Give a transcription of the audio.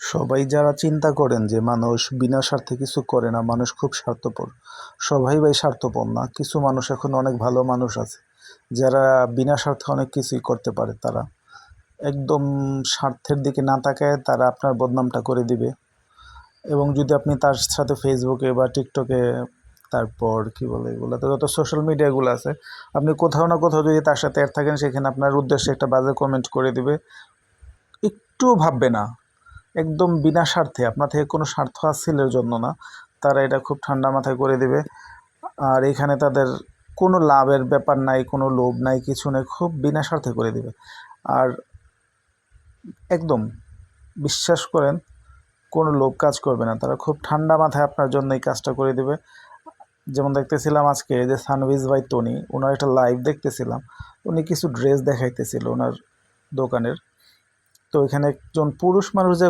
সবাই যারা চিন্তা করেন যে মানুষ বিনা স্বার্থে কিছু করে না, মানুষ খুব স্বার্থপর। সবাই ভাই স্বার্থপর না, কিছু মানুষ এখন অনেক ভালো মানুষ আছে। যারা বিনা স্বার্থে অনেক কিছুই করতে পারে তারা। একদম স্বার্থের দিকে না তাকায় তারা আপনার বদনামটা করে দিবে। এবং যদি আপনি তার সাথে ফেসবুকে বা টিকটকে তারপর কি বলে এগুলো তো যত সোশ্যাল মিডিয়াগুলো আছে, আপনি কোথাও না কোথাও যদি তার সাথে অ্যাড থাকেন, সেখানে আপনার উদ্দেশ্যে একটা বাজে কমেন্ট করে দিবে। একটু ভাববে না। একদম বিনা স্বার্থে, আপনার থেকে কোনো স্বার্থ হাসিলের জন্য না। তারা এটা খুব ঠান্ডা মাথায় করে দিবে। আর এখানে তাদের কোনো লাভের ব্যাপার নাই, কোনো লোভ নাই, কিছু নেই, খুব বিনা স্বার্থে করে দিবে। আর একদম বিশ্বাস করেন, কোনো লোভ কাজ করবে না। তারা খুব ঠান্ডা মাথায় আপনার জন্য এই কাজটা করে দিবে। যেমন দেখতেছিলাম আজকে যে সানভিজ বাই টনি, ওনার একটা লাইভ দেখতেছিলাম। উনি কিছু ড্রেস দেখাইতেছিল ওনার দোকানের। তো এখানে একজন পুরুষ মানুষ যে